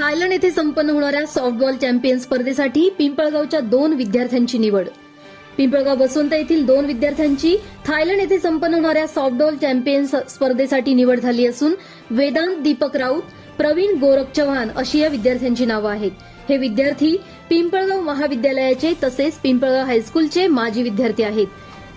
Thailand येथे संपन्न होणाऱ्या सॉफ्टबॉल चॅम्पियन स्पर्धेसाठी पिंपळगावच्या दोन विद्यार्थ्यांची निवड. पिंपळगाव वसंत येथील दोन विद्यार्थ्यांची थायलंड येथे संपन्न होणाऱ्या सॉफ्टबॉल चॅम्पियन स्पर्धेसाठी निवड झाली असून वेदांत दीपक राऊत प्रवीण गोरख चव्हाण अशी या विद्यार्थ्यांची नावं आहेत. हे विद्यार्थी पिंपळगाव महाविद्यालयाचे तसेच पिंपळगाव हायस्कूलचे माजी विद्यार्थी आहेत.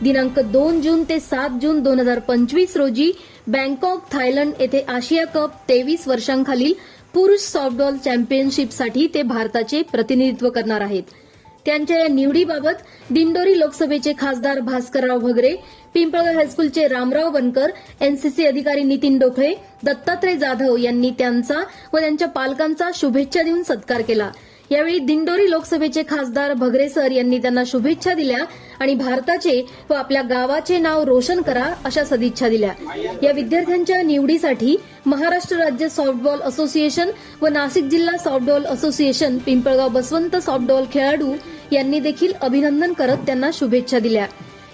दिनांक दोन जून ते सात जून दोन हजार पंचवीस रोजी बँकॉक थायलंड येथे आशिया कप तेवीस वर्षांखालील पुरुष सॉफ्टबॉल चॅम्पियनशिपसाठी ते भारताचे प्रतिनिधित्व करणार आहेत. त्यांच्या या निवडीबाबत दिंडोरी लोकसभेचे खासदार भास्करराव भगरे पिंपळगाव हायस्कूलचे रामराव बनकर एनसीसी अधिकारी नितीन डोखळे दत्तात्रय जाधव यांनी त्यांचा व त्यांच्या पालकांचा शुभेच्छा देऊन सत्कार केला. यावेळी दिंडोरी लोकसभेचे खासदार भगरे सर यांनी त्यांना शुभेच्छा दिल्या आणि भारताचे व आपल्या गावाचे नाव रोशन करा अशा सदिच्छा दिल्या. या विद्यार्थ्यांच्या निवडीसाठी महाराष्ट्र राज्य सॉफ्टबॉल असोसिएशन व नाशिक जिल्हा softball association Pimpalgaon Baswant softball खेळाडू यांनी देखील अभिनंदन करत त्यांना शुभेच्छा दिल्या.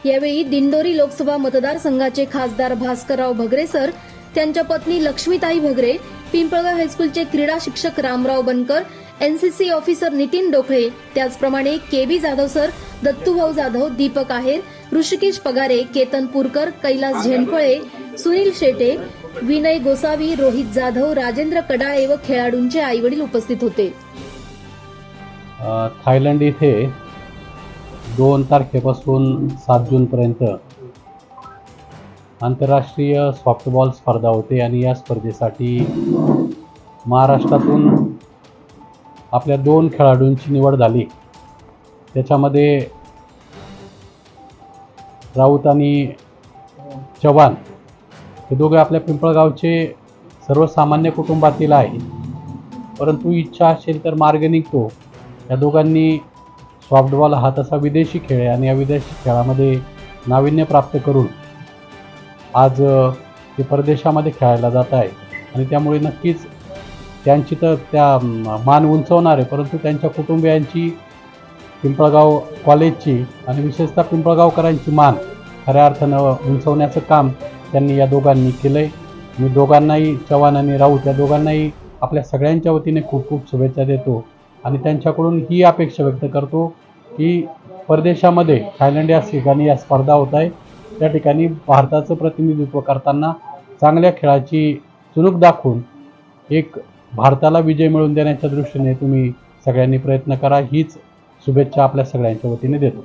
यावेळी दिंडोरी लोकसभा मतदारसंघाचे खासदार भास्करराव भगरे सर त्यांच्या पत्नी लक्ष्मीताई भगरे पिंपळगाव हायस्कूलचे क्रीडा शिक्षक रामराव बनकर एनसीसी ऑफिसर नितीन डोकळे त्याचप्रमाणे केबी जाधव सर दत्तूभाऊ जाधव दीपक आहेर ऋषिकेश पगारे केतन पुरकर कैलास झेंडपळे सुनील शेटे विनय गोसावी रोहित जाधव राजेंद्र कडाळे व खेळाडूंचे आईवडील उपस्थित होते. थायलंड इथे दोन तारखेपासून सात जूनपर्यंत आंतरराष्ट्रीय सॉफ्टबॉल स्पर्धा होते आणि या स्पर्धेसाठी महाराष्ट्रातून आपल्या दोन खेळाडूंची निवड झाली. त्याच्यामध्ये राऊत आणि चव्हाण हे दोघे आपल्या पिंपळगावचे सर्वसामान्य कुटुंबातील आहे परंतु इच्छा असेल तर मार्ग निघतो. या दोघांनी सॉफ्टबॉल हा तसा विदेशी खेळ आहे आणि या विदेशी खेळामध्ये नाविन्य प्राप्त करून आज ते परदेशामध्ये खेळायला जात आहे आणि त्यामुळे नक्कीच त्यांची तर त्या मान उंचवणार आहे परंतु त्यांच्या कुटुंबियांची पिंपळगाव कॉलेजची आणि विशेषतः पिंपळगावकरांची मान खऱ्या अर्थानं उंचवण्याचं काम त्यांनी या दोघांनी केलं आहे मी दोघांनाही चव्हाण आणि राऊत या दोघांनाही आपल्या सगळ्यांच्या वतीने खूप खूप शुभेच्छा देतो आणि त्यांच्याकडून ही अपेक्षा व्यक्त करतो की परदेशामध्ये थायलंड या ठिकाणी या स्पर्धा होत आहे. त्या ठिकाणी भारताचं प्रतिनिधित्व करताना चांगल्या खेळाची चुणूक दाखवून एक भारताला विजय मिळवून देण्याच्या दृष्टीने तुम्ही सगळ्यांनी प्रयत्न करा हीच शुभेच्छा आपल्या सगळ्यांच्या वतीने देतो.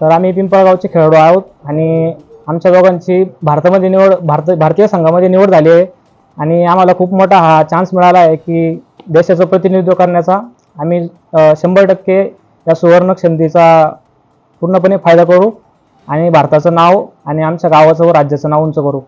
तर आम्ही पिंपळगावचे खेळाडू आहोत आणि आमच्या दोघांची भारतामध्ये निवड भारत भारतीय संघामध्ये निवड झाली आहे. आणि आम्हाला खूप मोठा हा चान्स मिळाला आहे की देशाचं प्रतिनिधित्व करण्याचा आम्ही शंभर टक्के या सुवर्ण संधीचा पूर्णपणे फायदा करू आणि भारताचं नाव आणि आमच्या गावाचं व राज्याचं नाव उंच करू.